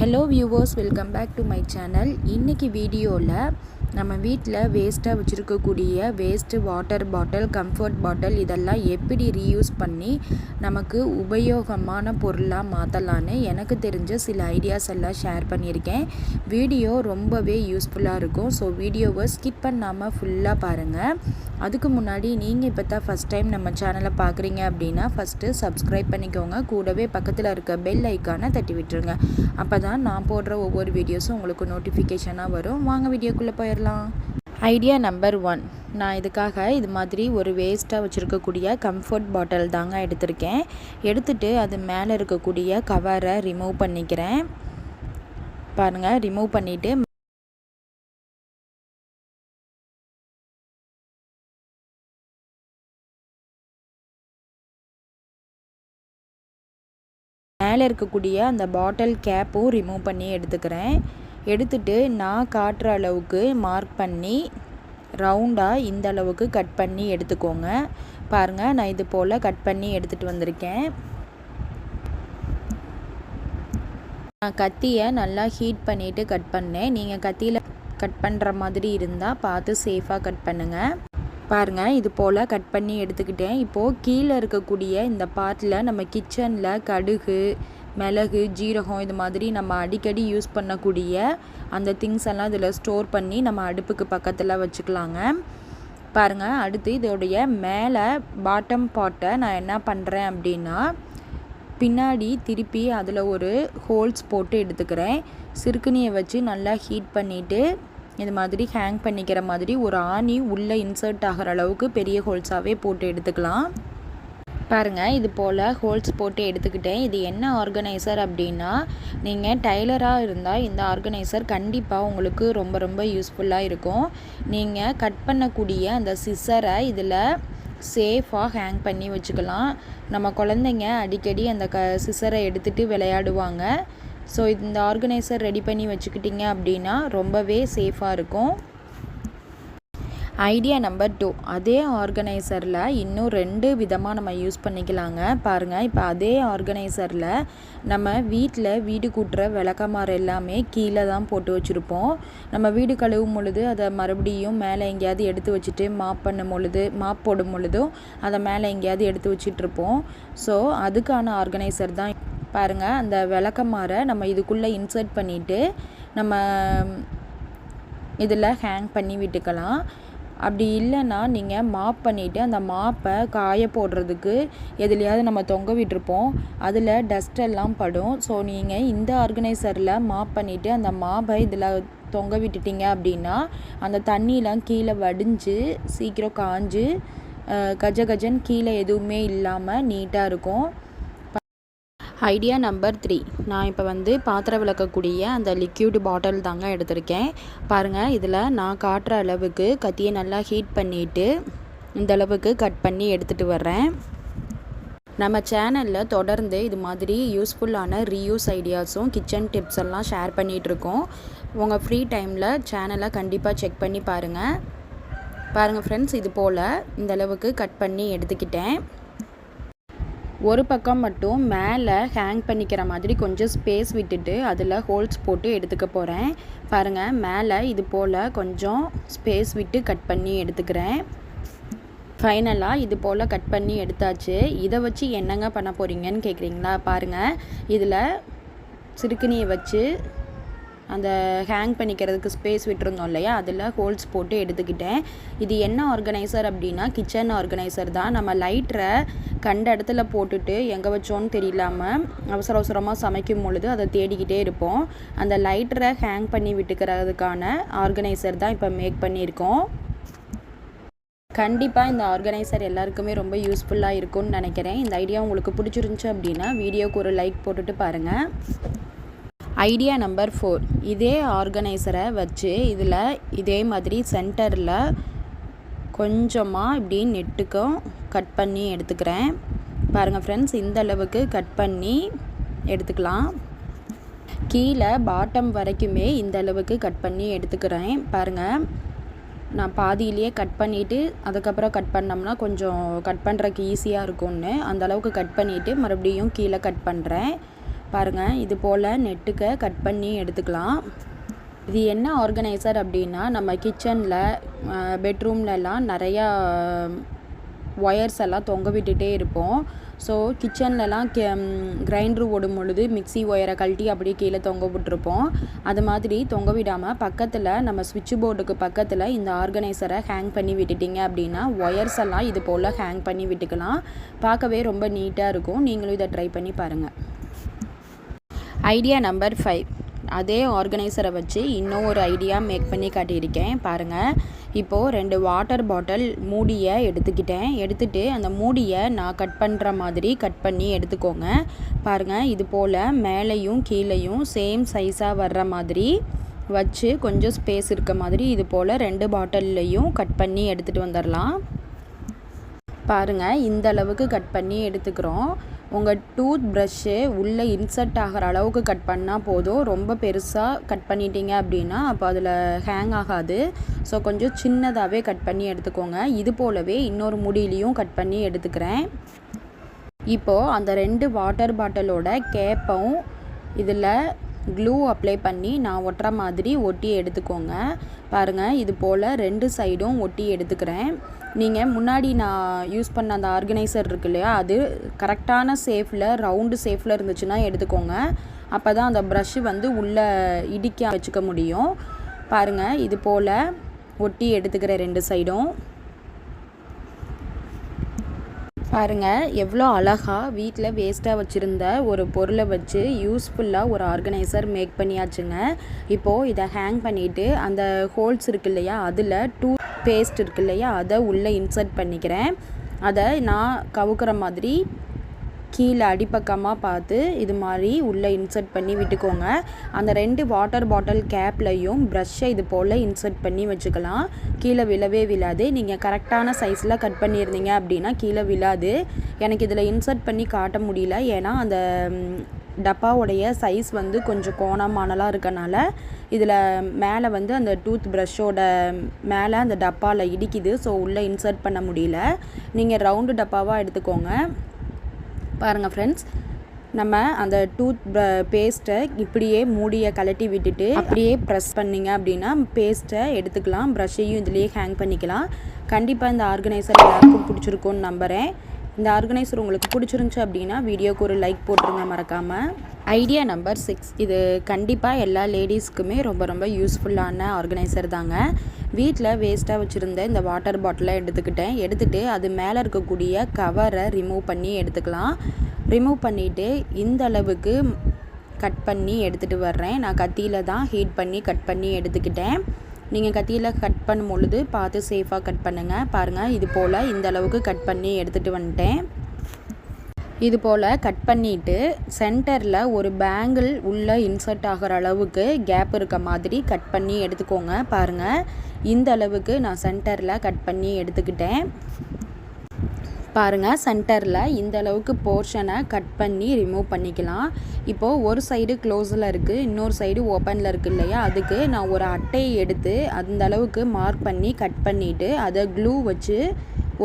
Hello viewers welcome back to my channel இன்றைக்கி வீடியோவில் நம்ம வீட்டில் வேஸ்ட்டாக வச்சுருக்கக்கூடிய waste water bottle comfort bottle இதெல்லாம் எப்படி ரீயூஸ் பண்ணி நமக்கு உபயோகமான பொருளாக மாற்றலான்னு எனக்கு தெரிஞ்ச சில ஐடியாஸ் எல்லாம் ஷேர் பண்ணியிருக்கேன். வீடியோ ரொம்பவே யூஸ்ஃபுல்லாக இருக்கும். ஸோ வீடியோவை ஸ்கிப் பண்ணாமல் ஃபுல்லாக பாருங்கள் அதுக்கு முன்னாடி நீங்கள் இப்போ தான் ஃபஸ்ட் டைம் நம்ம சேனலை பார்க்குறீங்க அப்படின்னா ஃபஸ்ட்டு சப்ஸ்கிரைப் பண்ணிக்கோங்க. கூடவே பக்கத்தில் இருக்க பெல் ஐக்கானை தட்டி விட்டுருங்க. அப்போ தான் நான் போடுற ஒவ்வொரு வீடியோஸும் உங்களுக்கு நோட்டிஃபிகேஷனாக வரும். வாங்க வீடியோக்குள்ளே போயிடலாம். ஐடியா நம்பர் ஒன் நான் இதுக்காக இது மாதிரி ஒரு வேஸ்ட்டாக வச்சுருக்கக்கூடிய கம்ஃபர்ட் பாட்டில் தாங்க எடுத்திருக்கேன். எடுத்துகிட்டு அது மேலே இருக்கக்கூடிய கவரை ரிமூவ் பண்ணிக்கிறேன். பாருங்கள் ரிமூவ் பண்ணிவிட்டு மேலே இருக்கக்கூடிய அந்த பாட்டில் கேப்பும் ரிமூவ் பண்ணி எடுத்துக்கிறேன். எடுத்துட்டு நான் காட்டுற அளவுக்கு மார்க் பண்ணி ரவுண்டாக இந்த அளவுக்கு கட் பண்ணி எடுத்துக்கோங்க. பாருங்கள் நான் இது போல் கட் பண்ணி எடுத்துகிட்டு வந்திருக்கேன். நான் கத்தியை நல்லா ஹீட் பண்ணிவிட்டு கட் பண்ணேன். நீங்கள் கத்தியில் கட் பண்ணுற மாதிரி இருந்தால் பார்த்து சேஃபாக கட் பண்ணுங்கள் பாருங்கள் இது போல் கட் பண்ணி எடுத்துக்கிட்டேன். இப்போது கீழே இருக்கக்கூடிய இந்த பார்ட்டில் நம்ம கிச்சனில் கடுகு மிளகு ஜீரகம் இது மாதிரி நம்ம அடிக்கடி யூஸ் பண்ணக்கூடிய அந்த திங்ஸ் எல்லாம் இதில் ஸ்டோர் பண்ணி நம்ம அடுப்புக்கு பக்கத்தில் வச்சுக்கலாங்க. பாருங்கள் அடுத்து இதோடைய மேலே பாட்டம் பாட்டை நான் என்ன பண்ணுறேன் அப்படின்னா பின்னாடி திருப்பி அதில் ஒரு ஹோல்ஸ் போட்டு எடுத்துக்கிறேன். சிறுக்குனியை வச்சு நல்லா ஹீட் பண்ணிவிட்டு இது மாதிரி ஹேங் பண்ணிக்கிற மாதிரி ஒரு ஆணி உள்ளே இன்சர்ட் ஆகிற அளவுக்கு பெரிய ஹோல்ஸாகவே போட்டு எடுத்துக்கலாம். பாருங்கள் இது போல் ஹோல்ஸ் போட்டு எடுத்துக்கிட்டேன். இது என்ன ஆர்கனைசர் அப்படின்னா நீங்கள் டைலராக இருந்தால் இந்த ஆர்கனைசர் கண்டிப்பாக உங்களுக்கு ரொம்ப ரொம்ப யூஸ்ஃபுல்லாக இருக்கும். நீங்கள் கட் பண்ணக்கூடிய அந்த சிசரை இதில் சேஃபாக ஹேங் பண்ணி வச்சுக்கலாம். நம்ம குழந்தைங்க அடிக்கடி அந்த க சிசரை எடுத்துகிட்டு விளையாடுவாங்க. ஸோ இந்த ஆர்கனைசர் ரெடி பண்ணி வச்சுக்கிட்டிங்க அப்படின்னா ரொம்பவே சேஃபாக இருக்கும். ஐடியா நம்பர் டூ அதே ஆர்கனைசரில் இன்னும் ரெண்டு விதமாக நம்ம யூஸ் பண்ணிக்கலாங்க. பாருங்கள் இப்போ அதே ஆர்கனைசரில் நம்ம வீட்டில் வீடு கூட்டுற விளக்கமாறு எல்லாமே கீழே தான் போட்டு வச்சுருப்போம். நம்ம வீடு கழுவும் பொழுது அதை மறுபடியும் மேலே எங்கேயாவது எடுத்து வச்சுட்டு மாப் பண்ணும் பொழுது மாப் போடும் பொழுதும் அதை மேலே எங்கேயாவது எடுத்து வச்சிட்ருப்போம் ஸோ அதுக்கான ஆர்கனைசர் தான் பாருங்கள் அந்த விளக்கமாரை நம்ம இதுக்குள்ளே இன்சர்ட் பண்ணிவிட்டு நம்ம இதில் ஹேங் பண்ணி விட்டுக்கலாம். அப்படி இல்லைன்னா நீங்கள் மாப் பண்ணிவிட்டு அந்த மாப்பை காய போடுறதுக்கு எதுலையாவது நம்ம தொங்க விட்டுருப்போம். அதில் டஸ்டெல்லாம் படும். ஸோ நீங்கள் இந்த ஆர்கனைசரில் மாப் பண்ணிவிட்டு அந்த மாப்பை இதில் தொங்க விட்டுட்டீங்க அப்படின்னா அந்த தண்ணியெலாம் கீழே வடிஞ்சு சீக்கிரம் காஞ்சு கஜ கஜன் கீழே எதுவுமே இல்லாமல் நீட்டாக இருக்கும். ஐடியா நம்பர் த்ரீ நான் இப்போ வந்து பாத்திரம் விளக்கக்கூடிய அந்த லிக்யூடு பாட்டில் தாங்க எடுத்திருக்கேன். பாருங்கள் இதில் நான் காட்டுற அளவுக்கு கத்தியை நல்லா ஹீட் பண்ணிவிட்டு இந்த அளவுக்கு கட் பண்ணி எடுத்துகிட்டு வர்றேன். நம்ம சேனலில் தொடர்ந்து இது மாதிரி யூஸ்ஃபுல்லான ரீயூஸ் ஐடியாஸும் கிச்சன் டிப்ஸ் எல்லாம் ஷேர் பண்ணிகிட்ருக்கோம் உங்கள் ஃப்ரீ டைமில் சேனலை கண்டிப்பாக செக் பண்ணி பாருங்கள் பாருங்கள் ஃப்ரெண்ட்ஸ் இது போல் இந்த அளவுக்கு கட் பண்ணி எடுத்துக்கிட்டேன். ஒரு பக்கம் மட்டும் மேலே ஹேங் பண்ணிக்கிற மாதிரி கொஞ்சம் ஸ்பேஸ் விட்டுட்டு அதில் ஹோல்ஸ் போட்டு எடுத்துக்க போகிறேன் பாருங்கள் மேலே இது போல் கொஞ்சம் ஸ்பேஸ் விட்டு கட் பண்ணி எடுத்துக்கிறேன். ஃபைனலாக இது போல் கட் பண்ணி எடுத்தாச்சு. இதை வச்சு என்னங்க பண்ண போகிறீங்கன்னு கேட்குறீங்களா பாருங்கள் இதில் சிறுக்குனியை வச்சு அந்த ஹேங் பண்ணிக்கிறதுக்கு ஸ்பேஸ் விட்டுருந்தோம் இல்லையா? அதில் ஹோல்ஸ் போட்டு எடுத்துக்கிட்டேன். இது என்ன ஆர்கனைசர் அப்படின்னா கிச்சன் ஆர்கனைசர் தான். நம்ம லைட்டரை கண்ட இடத்துல போட்டுட்டு எங்கே வச்சோன்னு தெரியலாமல் அவசர அவசரமாக சமைக்கும் பொழுது அதை தேடிக்கிட்டே இருப்போம். அந்த லைட்டரை ஹேங் பண்ணி விட்டுக்கிறதுக்கான ஆர்கனைசர் தான் இப்போ மேக் பண்ணியிருக்கோம். கண்டிப்பாக இந்த ஆர்கனைசர் எல்லாருக்குமே ரொம்ப யூஸ்ஃபுல்லாக இருக்கும்னு நினைக்கிறேன். இந்த ஐடியா உங்களுக்கு பிடிச்சிருந்துச்சு அப்படின்னா வீடியோக்கு ஒரு லைக் போட்டுட்டு பாருங்கள் ஐடியா நம்பர் ஃபோர். இதே ஆர்கனைசரை வச்சு இதில் இதே மாதிரி சென்டரில் கொஞ்சமாக இப்படி நெட்டுக்கும் கட் பண்ணி எடுத்துக்கிறேன். பாருங்கள் ஃப்ரெண்ட்ஸ் இந்த அளவுக்கு கட் பண்ணி எடுத்துக்கலாம். கீழே பாட்டம் வரைக்குமே இந்த அளவுக்கு கட் பண்ணி எடுத்துக்கிறேன். பாருங்கள் நான் பாதியிலேயே கட் பண்ணிவிட்டு அதுக்கப்புறம் கட் பண்ணோம்னா கொஞ்சம் கட் பண்ணுறதுக்கு ஈஸியாக இருக்கும்னு. அந்த அளவுக்கு கட் பண்ணிவிட்டு மறுபடியும் கீழே கட் பண்ணுறேன் பாருங்கள் இது போல் நெட்டுக்க கட் பண்ணி எடுத்துக்கலாம். இது என்ன ஆர்கனைசர் அப்படின்னா நம்ம கிச்சனில் பெட்ரூம்லலாம் நிறையா ஒயர்ஸ் எல்லாம் தொங்க விட்டுட்டே இருப்போம். ஸோ கிச்சன்லலாம் கே கிரைண்டர் ஓடும் பொழுது மிக்ஸி ஒயரை கழட்டி அப்படியே கீழே தொங்க விட்டுருப்போம். அது மாதிரி தொங்க விடாமல் பக்கத்தில் நம்ம சுவிட்ச் போர்டுக்கு பக்கத்தில் இந்த ஆர்கனைசரை ஹேங் பண்ணி விட்டுட்டிங்க அப்படின்னா ஒயர்ஸ் எல்லாம் இது போல் ஹேங் பண்ணி விட்டுக்கலாம். பார்க்கவே ரொம்ப நீட்டாக இருக்கும். நீங்களும் இதை ட்ரை பண்ணி பாருங்கள் ஐடியா நம்பர் ஃபைவ். அதே ஆர்கனைசரை வச்சு இன்னும் ஒரு ஐடியா மேக் பண்ணி காட்டியிருக்கேன். பாருங்கள் இப்போது ரெண்டு வாட்டர் பாட்டில் மூடியை எடுத்துக்கிட்டேன். எடுத்துகிட்டு அந்த மூடியை நான் கட் பண்ணுற மாதிரி கட் பண்ணி எடுத்துக்கோங்க. பாருங்கள் இது போல் மேலேயும் கீழேயும் சேம் சைஸாக வர்ற மாதிரி வச்சு கொஞ்சம் ஸ்பேஸ் இருக்க மாதிரி இது போல் ரெண்டு பாட்டில்லையும் கட் பண்ணி எடுத்துகிட்டு வந்துடலாம் பாருங்கள் இந்த அளவுக்கு கட் பண்ணி எடுத்துக்கிறோம். உங்கள் டூத் ப்ரஷ்ஷே உள்ளே இன்சர்ட் ஆகிற அளவுக்கு கட் பண்ணால் போதும். ரொம்ப பெருசாக கட் பண்ணிட்டீங்க அப்படின்னா அப்போ அதில் ஹேங் ஆகாது. ஸோ கொஞ்சம் சின்னதாகவே கட் பண்ணி எடுத்துக்கோங்க. இது போலவே இன்னொரு முடியிலையும் கட் பண்ணி எடுத்துக்கிறேன். இப்போது அந்த ரெண்டு வாட்டர் பாட்டிலோட கேப்பும் இதில் க்ளூ அப்ளை பண்ணி நான் ஒட்டுற மாதிரி ஒட்டி எடுத்துக்கோங்க. பாருங்கள் இது போல் ரெண்டு சைடும் ஒட்டி எடுத்துக்கிறேன். நீங்கள் முன்னாடி நான் யூஸ் பண்ண அந்த ஆர்கனைசர் இருக்கு இல்லையா அது கரெக்டான சேஃபில் ரவுண்டு சேஃபில் இருந்துச்சுன்னா எடுத்துக்கோங்க. அப்போ தான் அந்த ப்ரஷ்ஷு வந்து உள்ளே இடிக்க வச்சுக்க முடியும். பாருங்கள் இது போல் ஒட்டி எடுத்துக்கிற ரெண்டு சைடும் பாருங்கள் எவ்வளோ அழகாக வீட்டில் வேஸ்ட்டாக வச்சுருந்த ஒரு பொருளை வச்சு யூஸ்ஃபுல்லாக ஒரு ஆர்கனைசர் மேக் பண்ணியாச்சுங்க. இப்போது இதை ஹேங் பண்ணிவிட்டு அந்த ஹோல்ஸ் இருக்கு இல்லையா அதில் டூ பேஸ்ட் இருக்கு இல்லையா? அதை உள்ளே இன்சர்ட் பண்ணிக்கிறேன். அதை நான் கவுக்கிற மாதிரி கீழே அடிப்பக்கமாக பார்த்து இது மாதிரி உள்ளே இன்சர்ட் பண்ணி விட்டுக்கோங்க. அந்த ரெண்டு வாட்டர் பாட்டில் கேப்லையும் ப்ரஷ்ஷை இது போல் இன்சர்ட் பண்ணி வச்சுக்கலாம். கீழே விழவே விழாது. நீங்கள் கரெக்டான சைஸில் கட் பண்ணியிருந்தீங்க அப்படின்னா கீழே விழாது. எனக்கு இதில் இன்சர்ட் பண்ணி காட்ட முடியல. ஏன்னா அந்த டப்பாவுடைய சைஸ் வந்து கொஞ்சம் கோணமானலாம் இருக்கனால இதில் மேலே வந்து அந்த டூத் ப்ரஷ்ஷோட மேலே அந்த டப்பாவில் இடிக்குது. ஸோ உள்ளே இன்சர்ட் பண்ண முடியல. நீங்கள் ரவுண்டு டப்பாவாக எடுத்துக்கோங்க. பாருங்கள் ஃப்ரெண்ட்ஸ் நம்ம அந்த டூத் பேஸ்ட்டை இப்படியே மூடியை கலட்டி விட்டுட்டு அப்படியே ப்ரெஸ் பண்ணிங்க அப்படின்னா பேஸ்ட்டை எடுத்துக்கலாம். ப்ரஷ்ஷையும் இதுலேயே ஹேங் பண்ணிக்கலாம். கண்டிப்பாக இந்த ஆர்கனைசர் எல்லாருக்கும் பிடிச்சிருக்கும்னு நம்புகிறேன் இந்த ஆர்கனைசர் உங்களுக்கு பிடிச்சிருந்துச்சு அப்படின்னா வீடியோக்கு ஒரு லைக் போட்டுருங்க மறக்காமல் ஐடியா நம்பர் சிக்ஸ். இது கண்டிப்பாக எல்லா லேடிஸ்க்குமே ரொம்ப ரொம்ப யூஸ்ஃபுல்லான ஆர்கனைசர் தாங்க. வீட்டில் வேஸ்ட்டாக வச்சுருந்த இந்த வாட்டர் பாட்டிலை எடுத்துக்கிட்டேன். எடுத்துகிட்டு அது மேலே இருக்கக்கூடிய கவரை ரிமூவ் பண்ணி எடுத்துக்கலாம். ரிமூவ் பண்ணிவிட்டு இந்த அளவுக்கு கட் பண்ணி எடுத்துகிட்டு வர்றேன். நான் கத்தியில் தான் ஹீட் பண்ணி கட் பண்ணி எடுத்துக்கிட்டேன். நீங்கள் கத்தியில் கட் பண்ணும் பொழுது பார்த்து சேஃபாக கட் பண்ணுங்கள் பாருங்கள் இது போல் இந்த அளவுக்கு கட் பண்ணி எடுத்துகிட்டு வந்துட்டேன். இது போல் கட் பண்ணிவிட்டு சென்டரில் ஒரு பேங்கிள் உள்ளே இன்சர்ட் ஆகிற அளவுக்கு கேப் இருக்க மாதிரி கட் பண்ணி எடுத்துக்கோங்க. பாருங்கள் இந்த அளவுக்கு நான் சென்டரில் கட் பண்ணி எடுத்துக்கிட்டேன். பாருங்கள் சென்டரில் இந்த அளவுக்கு போர்ஷனை கட் பண்ணி ரிமூவ் பண்ணிக்கலாம். இப்போது ஒரு சைடு க்ளோஸில் இருக்குது இன்னொரு சைடு ஓப்பனில் இருக்குது இல்லையா? அதுக்கு நான் ஒரு அட்டையை எடுத்து அந்த அளவுக்கு மார்க் பண்ணி கட் பண்ணிவிட்டு அதை க்ளூ வச்சு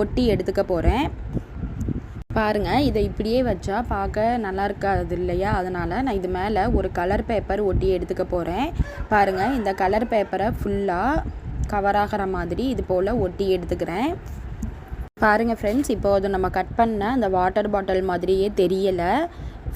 ஒட்டி எடுத்துக்க போகிறேன் பாருங்கள் இதை இப்படியே வச்சா பார்க்க நல்லா இருக்காது இல்லையா? அதனால் நான் இது மேலே ஒரு கலர் பேப்பர் ஒட்டி எடுத்துக்க போகிறேன் பாருங்கள் இந்த கலர் பேப்பரை ஃபுல்லாக கவர் ஆகிற மாதிரி இது போல் ஒட்டி எடுத்துக்கிறேன். பாருங்கள் ஃப்ரெண்ட்ஸ் இப்போ அது நம்ம கட் பண்ண அந்த வாட்டர் பாட்டில் மாதிரியே தெரியலை.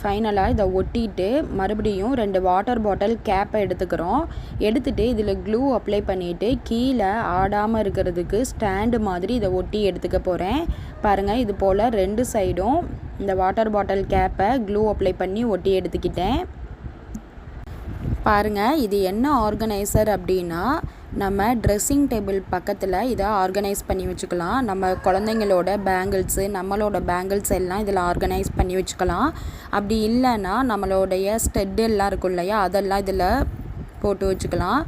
ஃபைனலாக இதை ஒட்டிட்டு மறுபடியும் ரெண்டு வாட்டர் பாட்டில் கேப்பை எடுத்துக்கிறோம். எடுத்துகிட்டு இதில் க்ளூ அப்ளை பண்ணிவிட்டு கீழே ஆடாமல் இருக்கிறதுக்கு ஸ்டாண்டு மாதிரி இதை ஒட்டி எடுத்துக்க போகிறேன் பாருங்கள் இது போல் ரெண்டு சைடும் இந்த வாட்டர் பாட்டில் கேப்பை க்ளூ அப்ளை பண்ணி ஒட்டி எடுத்துக்கிட்டேன். பாருங்கள் இது என்ன ஆர்கனைசர் அப்படின்னா நம்ம ட்ரெஸ்ஸிங் டேபிள் பக்கத்தில் இதை ஆர்கனைஸ் பண்ணி வச்சுக்கலாம். நம்ம குழந்தைங்களோட பேங்கிள்ஸு நம்மளோட பேங்கிள்ஸ் எல்லாம் இதில் ஆர்கனைஸ் பண்ணி வச்சுக்கலாம். அப்படி இல்லைன்னா நம்மளுடைய ஸ்டெட் எல்லாம் இருக்கும் இல்லையா அதெல்லாம் இதில் போட்டு வச்சுக்கலாம்.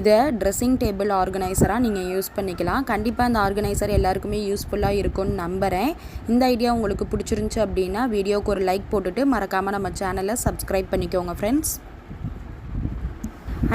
இதை ட்ரெஸ்ஸிங் டேபிள் ஆர்கனைசராக நீங்கள் யூஸ் பண்ணிக்கலாம். கண்டிப்பாக இந்த ஆர்கனைசர் எல்லாருக்குமே யூஸ்ஃபுல்லாக இருக்கும்னு நம்புகிறேன் இந்த ஐடியா உங்களுக்கு பிடிச்சிருந்துச்சி அப்படின்னா வீடியோவுக்கு ஒரு லைக் போட்டுட்டு மறக்காமல் நம்ம சேனலை சப்ஸ்கிரைப் பண்ணிக்கோங்க ஃப்ரெண்ட்ஸ்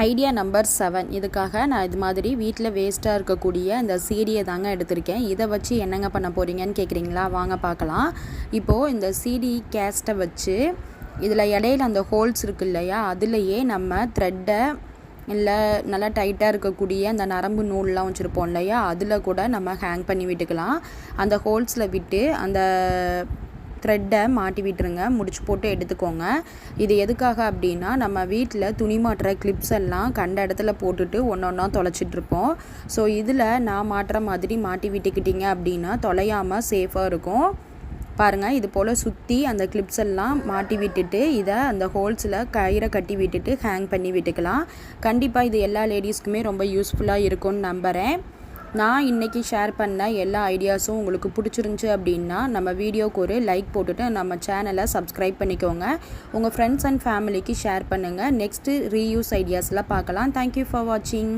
ஐடியா நம்பர் செவன். இதுக்காக நான் இது மாதிரி வீட்டில் வேஸ்ட்டாக இருக்கக்கூடிய இந்த சீடியை தாங்க எடுத்திருக்கேன். இதை வச்சு என்னங்க பண்ண போகிறீங்கன்னு கேட்குறீங்களா வாங்க பார்க்கலாம் இப்போது இந்த சீடி கேஸ்ட்டை வச்சு இதில் இடையில அந்த ஹோல்ஸ் இருக்கு இல்லையா? அதுலேயே நம்ம த்ரெட்டை இல்லை நல்லா டைட்டாக இருக்கக்கூடிய அந்த நரம்பு நூல்லாம் வச்சுருப்போம் இல்லையா? அதில் கூட நம்ம ஹேங் பண்ணி விட்டுக்கலாம். அந்த ஹோல்ஸில் விட்டு அந்த த்ரெட்டை மாட்டி விட்டுருங்க. முடிச்சு போட்டு எடுத்துக்கோங்க. இது எதுக்காக அப்படின்னா நம்ம வீட்டில் துணி மாட்டுற கிளிப்ஸ் எல்லாம் கண்ட இடத்துல போட்டுட்டு ஒன்று ஒன்றா தொலைச்சிட்ருப்போம் ஸோ இதில் நான் மாட்டுற மாதிரி மாட்டி விட்டுக்கிட்டிங்க அப்படின்னா தொலையாமல் சேஃபாக இருக்கும். பாருங்கள் இது போல் சுற்றி அந்த கிளிப்ஸ் எல்லாம் மாட்டி விட்டுட்டு இதை அந்த ஹோல்ஸில் கயிறை கட்டி விட்டுட்டு ஹேங் பண்ணி விட்டுக்கலாம். கண்டிப்பாக இது எல்லா லேடிஸ்க்குமே ரொம்ப யூஸ்ஃபுல்லாக இருக்கும்னு நம்புகிறேன் நான் இன்றைக்கி ஷேர் பண்ண எல்லா ஐடியாஸும் உங்களுக்கு பிடிச்சிருந்துச்சி அப்படின்னா நம்ம வீடியோக்கு ஒரு லைக் போட்டுட்டு நம்ம சேனலை சப்ஸ்கிரைப் பண்ணிக்கோங்க. உங்கள் ஃப்ரெண்ட்ஸ் அண்ட் ஃபேமிலிக்கு ஷேர் பண்ணுங்கள் நெக்ஸ்ட்டு ரீயூஸ் ஐடியாஸ்லாம் பார்க்கலாம். தேங்க்யூ ஃபார் வாட்சிங்